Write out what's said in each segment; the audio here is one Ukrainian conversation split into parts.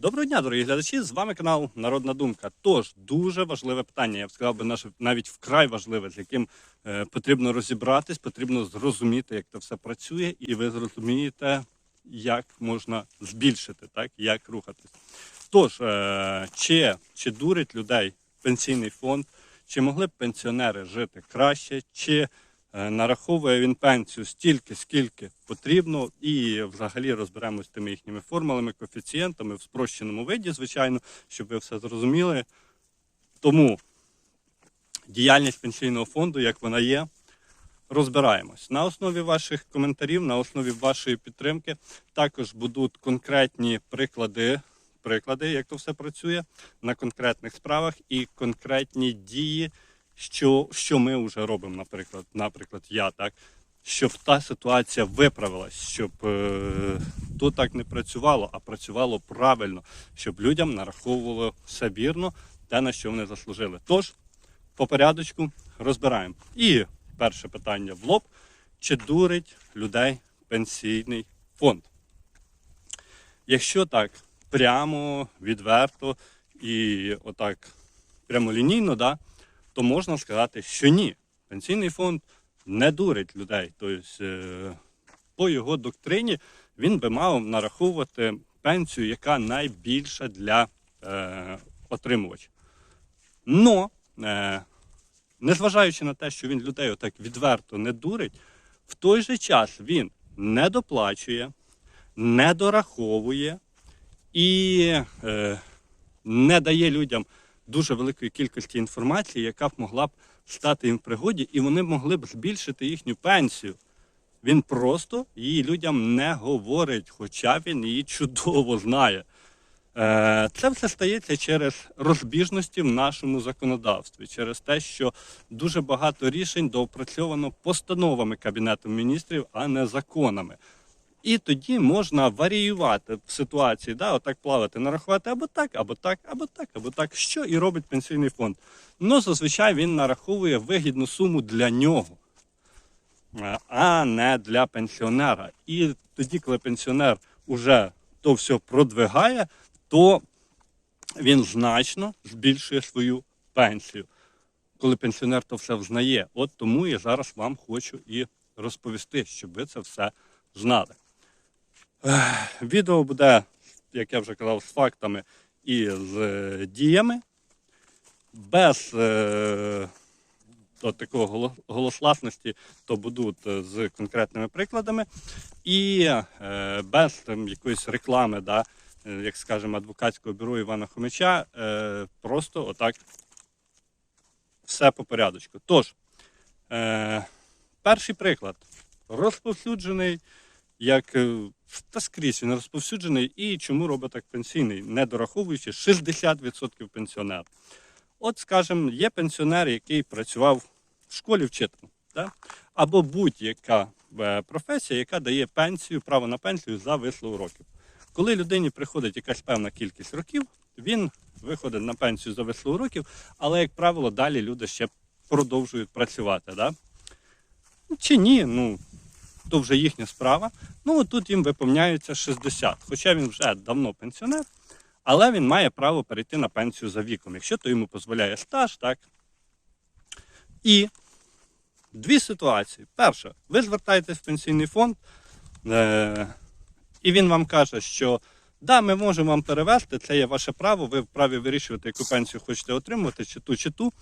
Доброго дня, дорогі глядачі! З вами канал Народна Думка. Тож дуже важливе питання. Я б сказав би наше навіть вкрай важливе, з яким е, потрібно розібратись, потрібно зрозуміти, як це все працює, і ви зрозумієте, як можна збільшити, так як рухатись. Тож, е, чи, чи дурить людей пенсійний фонд, чи могли б пенсіонери жити краще, чи нараховує він пенсію стільки, скільки потрібно, і взагалі розберемося з тими їхніми формулами, коефіцієнтами в спрощеному виді, звичайно, щоб ви все зрозуміли. Тому діяльність пенсійного фонду, як вона є, розбираємось. На основі ваших коментарів, на основі вашої підтримки, також будуть конкретні приклади, приклади, як то все працює, на конкретних справах і конкретні дії що, що ми вже робимо, наприклад, наприклад, я так, щоб та ситуація виправилась, щоб е, то так не працювало, а працювало правильно, щоб людям нараховувало все вірно, те, на що вони заслужили. Тож, по порядочку розбираємо. І перше питання в лоб: чи дурить людей пенсійний фонд? Якщо так прямо, відверто і отак прямолінійно, да, то можна сказати, що ні. Пенсійний фонд не дурить людей. Тобто, е, по його доктрині він би мав нараховувати пенсію, яка найбільша для е, отримувача. Но, е, незважаючи на те, що він людей отак відверто не дурить, в той же час він не доплачує, не дораховує і е, не дає людям дуже великої кількості інформації, яка б могла б стати їм в пригоді, і вони могли б збільшити їхню пенсію. Він просто її людям не говорить, хоча він її чудово знає. Е, Це все стається через розбіжності в нашому законодавстві, через те, що дуже багато рішень доопрацьовано постановами Кабінету міністрів, а не законами. І тоді можна варіювати в ситуації, да, отак плавати, нарахувати або так, або так, або так, або так, що і робить пенсійний фонд. Ну, зазвичай він нараховує вигідну суму для нього, а не для пенсіонера. І тоді, коли пенсіонер уже то все продвигає, то він значно збільшує свою пенсію. Коли пенсіонер то все взнає. От тому я зараз вам хочу і розповісти, щоб ви це все знали. Відео буде, як я вже казав, з фактами і з е, діями, без е, такого голосласності, то будуть е, з конкретними прикладами, і е, без там, якоїсь реклами, да, е, як скажемо, адвокатського бюро Івана Хомича, е, просто отак все по порядочку. Тож, е, перший приклад. Розповсюджений як та скрізь він розповсюджений і чому робить так пенсійний, не дораховуючи 60% пенсіонерів. От, скажімо, є пенсіонер, який працював в школі вчителем, да? або будь-яка е, професія, яка дає пенсію, право на пенсію за вислугу років. Коли людині приходить якась певна кількість років, він виходить на пенсію за вислугу років, але, як правило, далі люди ще продовжують працювати. Да? Чи ні, ну то вже їхня справа. Ну тут їм виповняється 60. Хоча він вже давно пенсіонер, але він має право перейти на пенсію за віком, якщо то йому дозволяє стаж, так. І дві ситуації. Перша, ви звертаєтесь в пенсійний фонд, е- і він вам каже, що да, ми можемо вам перевести, це є ваше право, ви вправі вирішувати, яку пенсію хочете отримувати, чи ту, чи ту.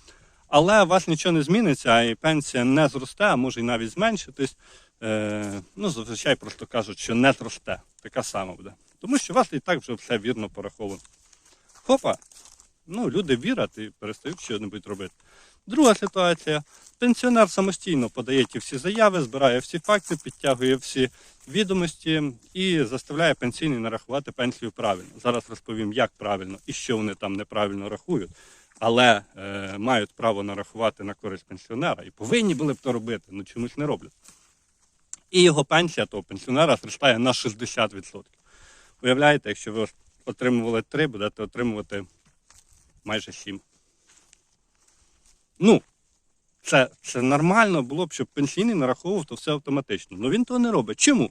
Але у вас нічого не зміниться, і пенсія не зросте, а може і навіть зменшитись. Е, ну, зазвичай просто кажуть, що не зросте. Така сама буде. Тому що у вас і так вже все вірно пораховано. Хопа, ну, люди вірять і перестають щось робити. Друга ситуація. Пенсіонер самостійно подає ті всі заяви, збирає всі факти, підтягує всі відомості і заставляє пенсійний нарахувати пенсію правильно. Зараз розповім, як правильно і що вони там неправильно рахують, але е, мають право нарахувати на користь пенсіонера і повинні були б то робити, ну чомусь не роблять. І його пенсія того пенсіонера зростає на 60%. Уявляєте, якщо ви отримували 3, будете отримувати майже 7. Ну, це, це нормально було б, щоб пенсійний нараховував то все автоматично. Але він того не робить. Чому?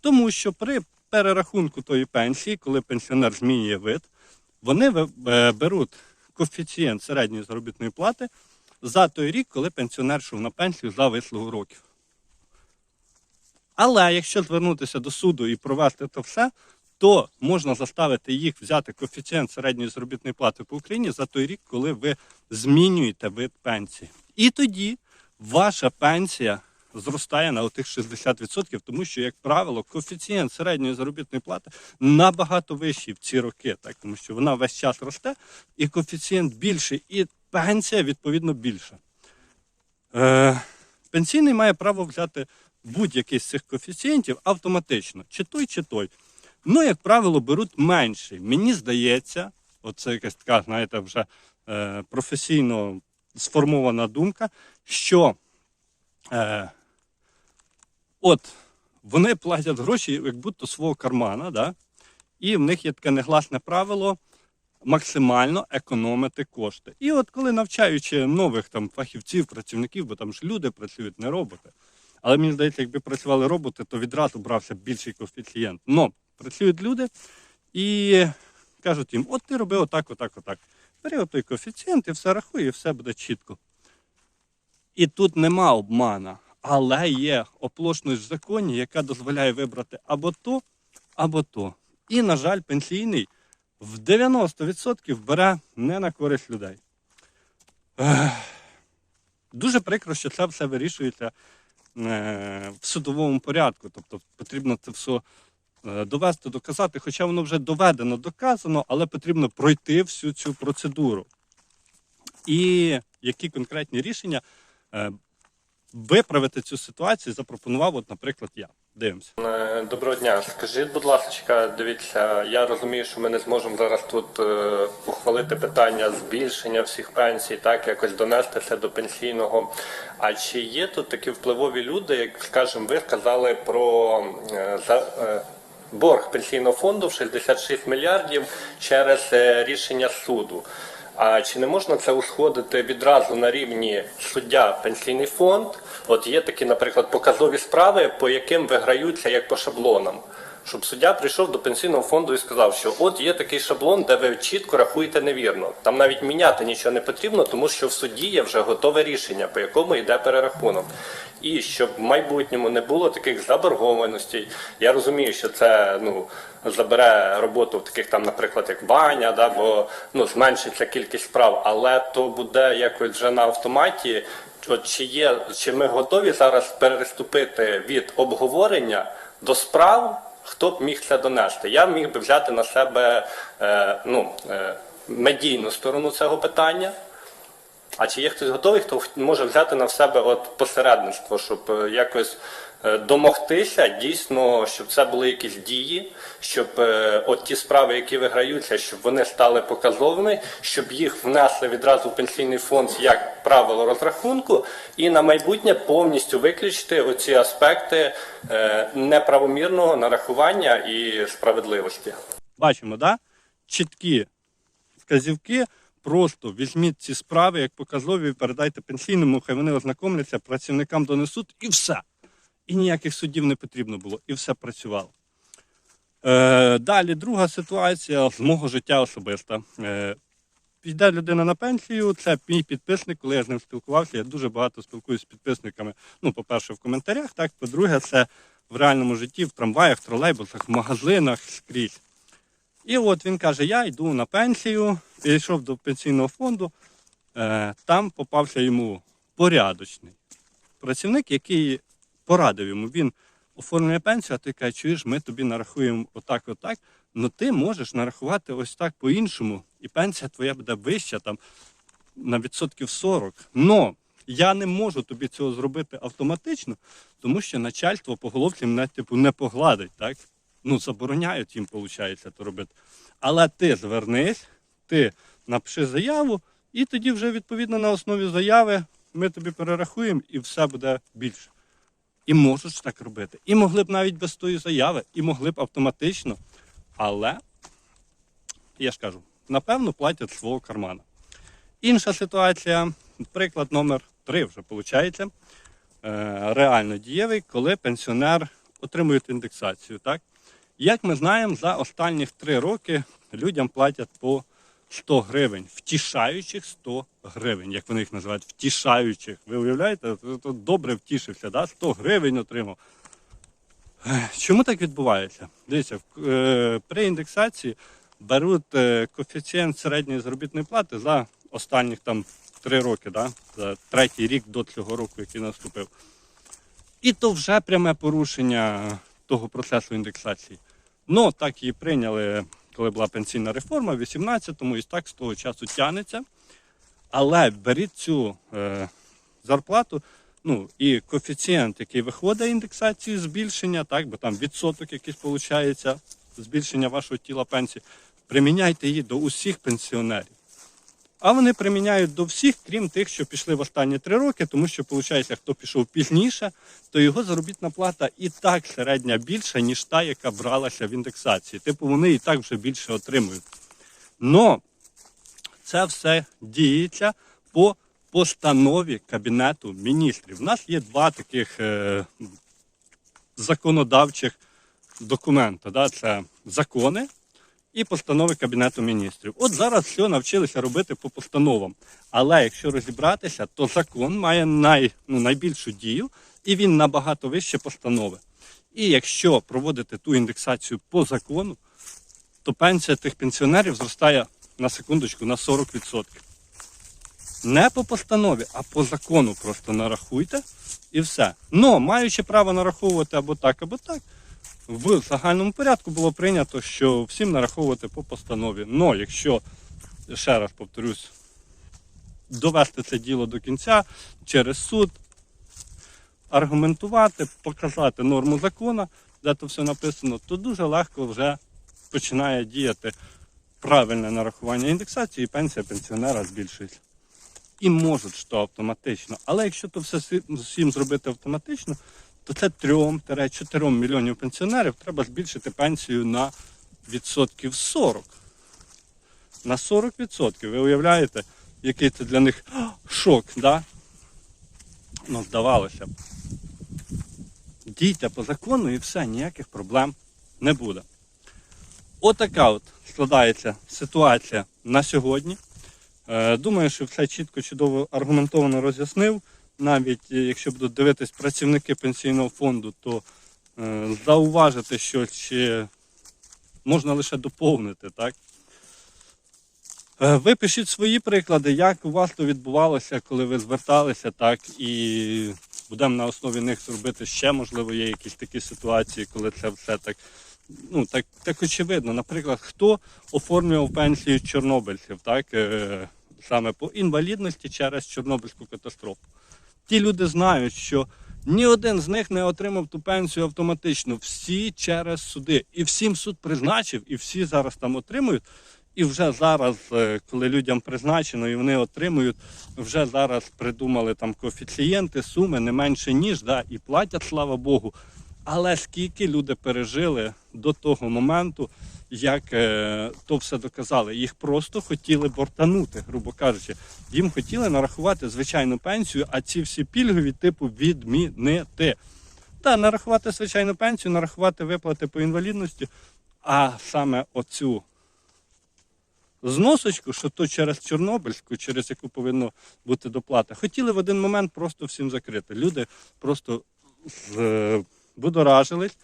Тому що при перерахунку тої пенсії, коли пенсіонер змінює вид, вони е, беруть коефіцієнт середньої заробітної плати за той рік, коли пенсіонер йшов на пенсію за вислугу років. Але якщо звернутися до суду і провести це все, то можна заставити їх взяти коефіцієнт середньої заробітної плати по Україні за той рік, коли ви змінюєте вид пенсії. І тоді ваша пенсія зростає на отих 60%, тому що, як правило, коефіцієнт середньої заробітної плати набагато вищий в ці роки, так тому що вона весь час росте, і коефіцієнт більший, і пенсія відповідно більша. Е, пенсійний має право взяти будь-який з цих коефіцієнтів автоматично, чи той, чи той. Ну, як правило, беруть менший. Мені здається, оце якась така, знаєте, вже е, професійно сформована думка, що е, от вони платять гроші, як будто свого кармана, да? і в них є таке негласне правило максимально економити кошти. І от коли навчаючи нових там фахівців, працівників, бо там ж люди працюють, не роботи. Але мені здається, якби працювали роботи, то відразу брався більший коефіцієнт. Но працюють люди і кажуть їм: от ти роби отак, отак, отак. Бери отой коефіцієнт і все рахуй, і все буде чітко. І тут нема обмана, але є оплошність в законі, яка дозволяє вибрати або то, або то. І, на жаль, пенсійний в 90% бере не на користь людей. Дуже прикро, що це все вирішується в судовому порядку. Тобто потрібно це все е, довести, доказати, хоча воно вже доведено, доказано, але потрібно пройти всю цю процедуру. І які конкретні рішення е, виправити цю ситуацію запропонував, от, наприклад, я. Дивимося. Е, Доброго дня. Скажіть, будь ласка, дивіться, я розумію, що ми не зможемо зараз тут е, ухвалити питання збільшення всіх пенсій, так якось донести це до пенсійного. А чи є тут такі впливові люди, як скажімо, ви сказали про е, за, е, борг пенсійного фонду в 66 мільярдів через е, рішення суду? А чи не можна це усходити відразу на рівні суддя пенсійний фонд? От є такі, наприклад, показові справи, по яким виграються як по шаблонам. Щоб суддя прийшов до пенсійного фонду і сказав, що от є такий шаблон, де ви чітко рахуєте невірно. Там навіть міняти нічого не потрібно, тому що в суді є вже готове рішення, по якому йде перерахунок. І щоб в майбутньому не було таких заборгованостей. Я розумію, що це ну забере роботу в таких там, наприклад, як Ваня, да, бо ну зменшиться кількість справ, але то буде якось вже на автоматі. От чи є, чи ми готові зараз переступити від обговорення до справ? Хто б міг це донести? Я міг би взяти на себе е, ну, е, медійну сторону цього питання. А чи є хтось готовий, хто може взяти на себе от посередництво, щоб е, якось домогтися дійсно, щоб це були якісь дії, щоб е, от ті справи, які виграються, щоб вони стали показовими, щоб їх внесли відразу в пенсійний фонд як правило розрахунку, і на майбутнє повністю виключити оці аспекти е, неправомірного нарахування і справедливості. Бачимо, да? чіткі вказівки. Просто візьміть ці справи як показові, передайте пенсійному, хай вони ознакомляться, працівникам донесуть і все. І ніяких судів не потрібно було, і все працювало. Е, далі, друга ситуація з мого життя особиста. Е, Йде людина на пенсію, це мій підписник, коли я з ним спілкувався. Я дуже багато спілкуюся з підписниками. Ну, по-перше, в коментарях, так, по-друге, це в реальному житті, в трамваях, тролейбусах, в магазинах скрізь. І от він каже: я йду на пенсію, підійшов до пенсійного фонду, е, там попався йому порядочний працівник, який порадив йому. Він оформлює пенсію, а ти каже, чуєш, ми тобі нарахуємо отак, отак. Ну ти можеш нарахувати ось так по-іншому, і пенсія твоя буде вища там на відсотків 40. Но я не можу тобі цього зробити автоматично, тому що начальство по головці мене типу не погладить, так? Ну, забороняють їм, виходить, то робити. Але ти звернись, ти напиши заяву, і тоді вже відповідно на основі заяви ми тобі перерахуємо і все буде більше. І можуть так робити. І могли б навіть без тої заяви, і могли б автоматично. Але, я ж кажу, напевно, платять свого кармана. Інша ситуація, приклад номер три вже виходить, реально дієвий, коли пенсіонер отримує індексацію. Так? Як ми знаємо, за останні три роки людям платять по 100 гривень, втішаючих 100 гривень, як вони їх називають, втішаючих. Ви уявляєте, це добре втішився, да? 100 гривень отримав. Чому так відбувається? Дивіться, е, при індексації беруть е, коефіцієнт середньої заробітної плати за останніх там три роки, да? за третій рік до цього року, який наступив. І то вже пряме порушення того процесу індексації. Ну, так її прийняли, коли була пенсійна реформа в 18-му, і так з того часу тягнеться. Але беріть цю е, зарплату, ну і коефіцієнт, який виходить індексації, збільшення, так, бо там відсоток якийсь виходить, збільшення вашого тіла пенсії, приміняйте її до усіх пенсіонерів. А вони приміняють до всіх, крім тих, що пішли в останні три роки, тому що, виходить, хто пішов пізніше, то його заробітна плата і так середня більша, ніж та, яка бралася в індексації. Типу, вони і так вже більше отримують. Но це все діється по постанові Кабінету міністрів. У нас є два таких е, законодавчих документа. Да? Це закони і постанови Кабінету міністрів. От зараз все навчилися робити по постановам. Але якщо розібратися, то закон має най, ну, найбільшу дію, і він набагато вище постанови. І якщо проводити ту індексацію по закону, то пенсія тих пенсіонерів зростає на секундочку на 40%. Не по постанові, а по закону просто нарахуйте і все. Но маючи право нараховувати або так, або так, в загальному порядку було прийнято, що всім нараховувати по постанові. Но якщо, ще раз повторюсь, довести це діло до кінця через суд, аргументувати, показати норму закону, де то все написано, то дуже легко вже починає діяти правильне нарахування індексації, і пенсія пенсіонера збільшується. І можуть що автоматично. Але якщо то все всім зробити автоматично, то це 3-4 мільйонів пенсіонерів треба збільшити пенсію на відсотків 40. На 40%. Ви уявляєте, який це для них шок, да? Ну, здавалося б. Дійте по закону і все, ніяких проблем не буде. Отака от складається ситуація на сьогодні. Е, Думаю, що все чітко, чудово аргументовано роз'яснив. Навіть е, якщо будуть дивитись працівники пенсійного фонду, то е, зауважити, що чи можна лише доповнити, так? Е, Ви пишіть свої приклади, як у вас то відбувалося, коли ви зверталися, так, і будемо на основі них зробити ще, можливо, є якісь такі ситуації, коли це все так, ну, так, так очевидно. Наприклад, хто оформлював пенсію чорнобильців, так, саме по інвалідності через Чорнобильську катастрофу. Ті люди знають, що ні один з них не отримав ту пенсію автоматично. Всі через суди. І всім суд призначив, і всі зараз там отримують. І вже зараз, е, коли людям призначено і вони отримують, вже зараз придумали там коефіцієнти, суми не менше ніж, да, і платять, слава Богу. Але скільки люди пережили до того моменту, як е, то все доказали, їх просто хотіли бортанути, грубо кажучи. Їм хотіли нарахувати звичайну пенсію, а ці всі пільгові типу відмінити. Та нарахувати звичайну пенсію, нарахувати виплати по інвалідності, а саме оцю зносочку, що то через Чорнобильську, через яку повинно бути доплата, хотіли в один момент просто всім закрити. Люди просто з- будоражились,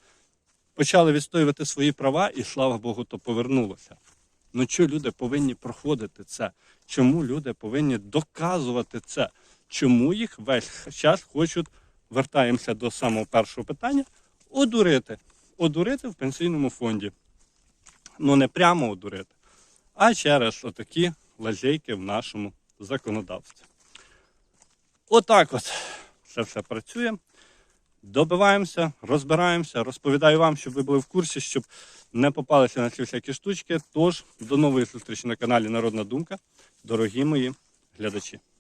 почали відстоювати свої права, і слава Богу, то повернулося. Ну чому люди повинні проходити це? Чому люди повинні доказувати це? Чому їх весь час хочуть, вертаємося до самого першого питання, одурити. Одурити в пенсійному фонді. Ну не прямо одурити, а через отакі лазейки в нашому законодавстві. Отак от це все працює. Добиваємося, розбираємося, розповідаю вам, щоб ви були в курсі, щоб не попалися на ці всякі штучки. Тож, до нової зустрічі на каналі Народна Думка, дорогі мої глядачі.